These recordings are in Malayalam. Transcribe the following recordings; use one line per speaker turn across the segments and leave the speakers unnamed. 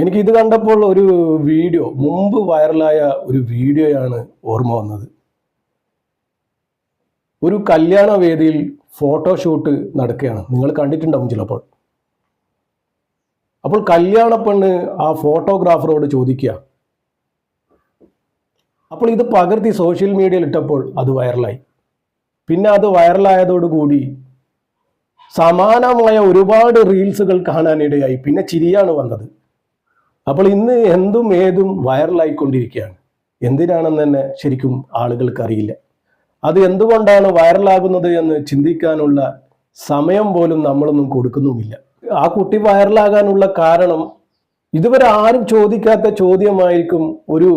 എനിക്ക് ഇത് കണ്ടപ്പോൾ ഒരു വീഡിയോ മുമ്പ് വൈറലായ ഒരു വീഡിയോയാണ് ഓർമ്മ വന്നത്. ഒരു കല്യാണ വേദിയിൽ ഫോട്ടോഷൂട്ട് നടക്കുകയാണ്. നിങ്ങൾ കണ്ടിട്ടുണ്ടാവും ചിലപ്പോൾ. അപ്പോൾ കല്യാണ പെണ്ണ് ആ ഫോട്ടോഗ്രാഫറോട് ചോദിക്കുക. അപ്പോൾ ഇത് പകർത്തി സോഷ്യൽ മീഡിയയിൽ ഇട്ടപ്പോൾ അത് വൈറലായി. പിന്നെ അത് വൈറലായതോടുകൂടി സമാനമായ ഒരുപാട് റീൽസുകൾ കാണാനിടയായി. പിന്നെ ചിരിയാണ് വന്നത്. അപ്പോൾ ഇന്ന് എന്തും ഏതും വൈറലായിക്കൊണ്ടിരിക്കുകയാണ്. എന്തിനാണെന്ന് തന്നെ ശരിക്കും ആളുകൾക്ക് അറിയില്ല അത് എന്തുകൊണ്ടാണ് വൈറലാകുന്നത് എന്ന് ചിന്തിക്കാനുള്ള സമയം പോലും നമ്മളൊന്നും കൊടുക്കുന്നുമില്ല. ആ കുട്ടി വൈറലാകാനുള്ള കാരണം ഇതുവരെ ആരും ചോദിക്കാത്ത ചോദ്യമായിരിക്കും ഒരു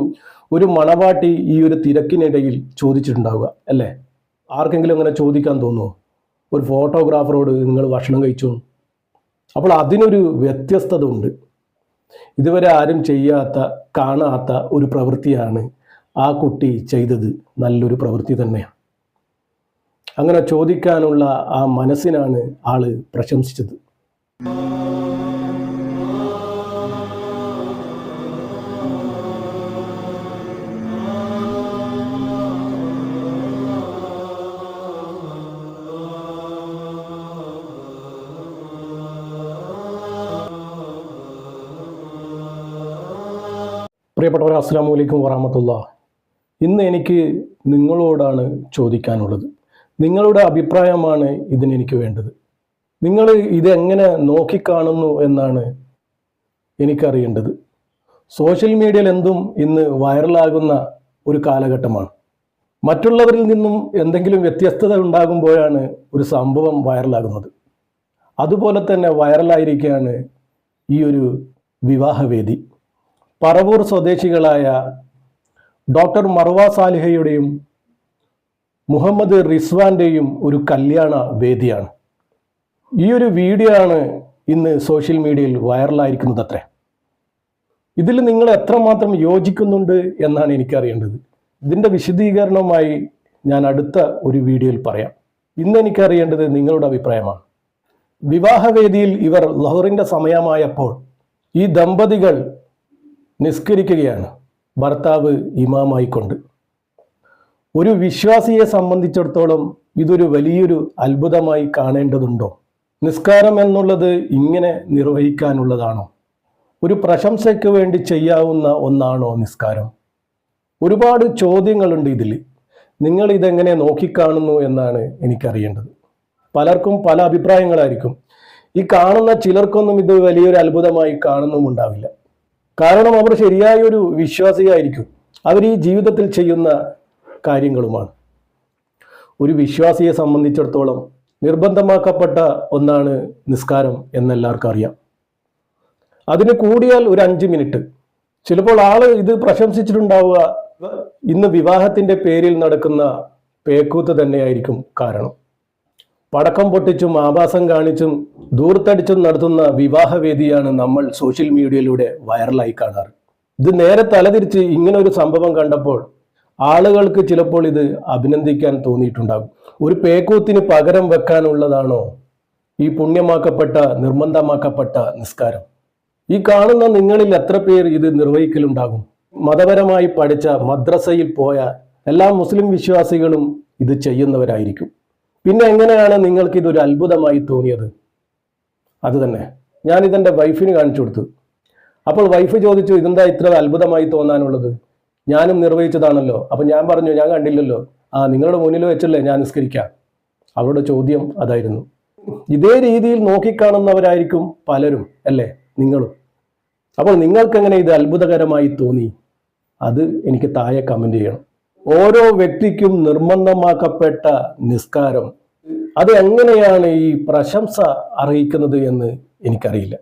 ഒരു മണവാട്ടി ഈ ഒരു തിരക്കിനിടയിൽ ചോദിച്ചിട്ടുണ്ടാവുക അല്ലേ? ആർക്കെങ്കിലും അങ്ങനെ ചോദിക്കാൻ തോന്നുമോ ഒരു ഫോട്ടോഗ്രാഫറോട് നിങ്ങൾ ഭക്ഷണം കഴിച്ചു? അപ്പോൾ അതിനൊരു വ്യത്യസ്തത ഉണ്ട് ഇതുവരെ ആരും ചെയ്യാത്ത കാണാത്ത ഒരു പ്രവൃത്തിയാണ് ആ കുട്ടി ചെയ്തത്. നല്ലൊരു പ്രവൃത്തി തന്നെയാണ് അങ്ങനെ ചോദിക്കാനുള്ള ആ മനസ്സിനാണ് ആൾ പ്രശംസിച്ചത്. പ്രിയപ്പെട്ടവർ അസ്സാം വലൈക്കും വറഹമത്തുള്ള. ഇന്ന് എനിക്ക് നിങ്ങളോടാണ് ചോദിക്കാനുള്ളത്. നിങ്ങളുടെ അഭിപ്രായമാണ് ഇതിനെനിക്ക് വേണ്ടത്. നിങ്ങൾ ഇതെങ്ങനെ നോക്കിക്കാണുന്നു എന്നാണ് എനിക്കറിയേണ്ടത്. സോഷ്യൽ മീഡിയയിൽ എന്തും ഇന്ന് വൈറലാകുന്ന ഒരു കാലഘട്ടമാണ്. മറ്റുള്ളവരിൽ നിന്നും എന്തെങ്കിലും വ്യത്യസ്തത ഉണ്ടാകുമ്പോഴാണ് ഒരു സംഭവം വൈറലാകുന്നത്. അതുപോലെ തന്നെ വൈറലായിരിക്കുകയാണ് ഈ ഒരു വിവാഹവേദി. പറവൂർ സ്വദേശികളായ ഡോക്ടർ മർവ സാലിഹയുടെയും മുഹമ്മദ് റിസ്വാന്റെയും ഒരു കല്യാണ വേദിയാണ്. ഈ ഒരു വീഡിയോ ആണ് ഇന്ന് സോഷ്യൽ മീഡിയയിൽ വൈറലായിരിക്കുന്നത് അത്രേ ഇതിൽ നിങ്ങൾ എത്രമാത്രം യോജിക്കുന്നുണ്ട് എന്നാണ് എനിക്കറിയേണ്ടത്. ഇതിന്റെ വിശദീകരണവുമായി ഞാൻ അടുത്ത ഒരു വീഡിയോയിൽ പറയാം. ഇന്ന് എനിക്കറിയേണ്ടത് നിങ്ങളുടെ അഭിപ്രായമാണ്. വിവാഹവേദിയിൽ ഇവർ ലഹറിന്റെ സമയമായപ്പോൾ ഈ ദമ്പതികൾ നിസ്കരിക്കുകയാണ്. ഭർത്താവ് ഇമാമായിക്കൊണ്ട്. ഒരു വിശ്വാസിയെ സംബന്ധിച്ചിടത്തോളം ഇതൊരു വലിയൊരു അത്ഭുതമായി കാണേണ്ടതുണ്ടോ? നിസ്കാരം എന്നുള്ളത് ഇങ്ങനെ നിർവഹിക്കാനുള്ളതാണോ? ഒരു പ്രശംസയ്ക്ക് വേണ്ടി ചെയ്യാവുന്ന ഒന്നാണോ നിസ്കാരം? ഒരുപാട് ചോദ്യങ്ങളുണ്ട് ഇതിൽ. നിങ്ങൾ ഇതെങ്ങനെ നോക്കിക്കാണുന്നു എന്നാണ് എനിക്കറിയേണ്ടത്. പലർക്കും പല അഭിപ്രായങ്ങളായിരിക്കും. ഈ കാണുന്ന ചിലർക്കൊന്നും ഇത് വലിയൊരു അത്ഭുതമായി കാണുന്നുമുണ്ടാവില്ല. കാരണം അവർ ശരിയായ ഒരു വിശ്വാസിയായിരിക്കും. അവർ ഈ ജീവിതത്തിൽ ചെയ്യുന്ന കാര്യങ്ങളുമാണ്. ഒരു വിശ്വാസിയെ സംബന്ധിച്ചിടത്തോളം നിർബന്ധമാക്കപ്പെട്ട ഒന്നാണ് നിസ്കാരം എന്നെല്ലാവർക്കും അറിയാം. അതിന് കൂടിയാൽ ഒരു അഞ്ച് മിനിറ്റ്. ചിലപ്പോൾ ആൾ ഇത് പ്രശംസിച്ചിട്ടുണ്ടാവുക. ഇന്ന് വിവാഹത്തിന്റെ പേരിൽ നടക്കുന്ന പേക്കൂത്ത് തന്നെയായിരിക്കും കാരണം. പടക്കം പൊട്ടിച്ചും ആഭാസം കാണിച്ചും ദൂർത്തടിച്ചും നടത്തുന്ന വിവാഹവേദിയാണ് നമ്മൾ സോഷ്യൽ മീഡിയയിലൂടെ വൈറലായി കാണാറ്. ഇത് നേരെ തലതിരിച്ച് ഇങ്ങനെ ഒരു സംഭവം കണ്ടപ്പോൾ ആളുകൾക്ക് ചിലപ്പോൾ ഇത് അഭിനന്ദിക്കാൻ തോന്നിയിട്ടുണ്ടാകും. ഒരു പേക്കൂത്തിന് പകരം വെക്കാനുള്ളതാണോ ഈ പുണ്യമാക്കപ്പെട്ട നിർബന്ധമാക്കപ്പെട്ട നിസ്കാരം? ഈ കാണുന്ന നിങ്ങളിൽ എത്ര പേർ ഇത് നിർവഹിക്കലുണ്ടാകും? മതപരമായി പഠിച്ച മദ്രസയിൽ പോയ എല്ലാ മുസ്ലിം വിശ്വാസികളും ഇത് ചെയ്യുന്നവരായിരിക്കും. പിന്നെ എങ്ങനെയാണ് നിങ്ങൾക്ക് ഇതൊരു അത്ഭുതമായി തോന്നിയത്? അത് തന്നെ. ഞാൻ ഇതെന്റെ വൈഫിന് കാണിച്ചു കൊടുത്തു. അപ്പോൾ വൈഫ് ചോദിച്ചു ഇതെന്താ ഇത്ര അത്ഭുതമായി തോന്നാനുള്ളത്? ഞാനും നിർവഹിച്ചതാണല്ലോ. അപ്പം ഞാൻ പറഞ്ഞു ഞാൻ കണ്ടില്ലല്ലോ. ആ നിങ്ങളുടെ മുന്നിൽ വെച്ചല്ലേ ഞാൻ നിസ്കരിക്കാം. അവരുടെ ചോദ്യം അതായിരുന്നു. ഇതേ രീതിയിൽ നോക്കിക്കാണുന്നവരായിരിക്കും പലരും അല്ലേ? നിങ്ങളും. അപ്പോൾ നിങ്ങൾക്കെങ്ങനെ ഇത് അത്ഭുതകരമായി തോന്നി? അത് എനിക്ക് താഴെ കമന്റ് ചെയ്യണം. ഓരോ വ്യക്തിക്കും നിർബന്ധമാക്കപ്പെട്ട നിസ്കാരം. അത് എങ്ങനെയാണ് ഈ പ്രശംസ അറിയിക്കുന്നത് എന്ന് എനിക്കറിയില്ല.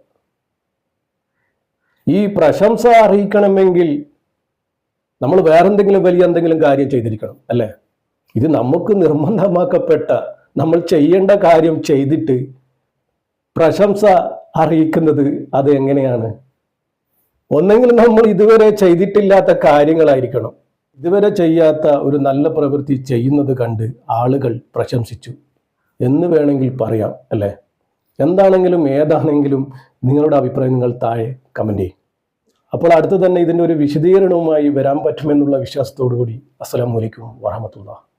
ഈ പ്രശംസ അറിയിക്കണമെങ്കിൽ നമ്മൾ വേറെന്തെങ്കിലും വലിയ എന്തെങ്കിലും കാര്യം ചെയ്തിരിക്കണം അല്ലേ? ഇത് നമുക്ക് നിർബന്ധമാക്കപ്പെട്ട നമ്മൾ ചെയ്യേണ്ട കാര്യം ചെയ്തിട്ട് പ്രശംസ അറിയിക്കുന്നത് അത് എങ്ങനെയാണ് ഒന്നെങ്കിലും നമ്മൾ ഇതുവരെ ചെയ്തിട്ടില്ലാത്ത കാര്യങ്ങളായിരിക്കണം. ഇതുവരെ ചെയ്യാത്ത ഒരു നല്ല പ്രവൃത്തി ചെയ്യുന്നത് കണ്ട് ആളുകൾ പ്രശംസിച്ചു. എന്ന് വേണമെങ്കിൽ പറയാം അല്ലേ? എന്താണെങ്കിലും ഏതാണെങ്കിലും നിങ്ങളുടെ അഭിപ്രായം നിങ്ങൾ താഴെ കമന്റ് ചെയ്യും. അപ്പോൾ അടുത്ത് തന്നെ ഇതിന്റെ ഒരു വിശദീകരണവുമായി വരാൻ പറ്റുമെന്നുള്ള വിശ്വാസത്തോടു കൂടി അസ്സലാമലൈക്കും വറഹമത്തുള്ള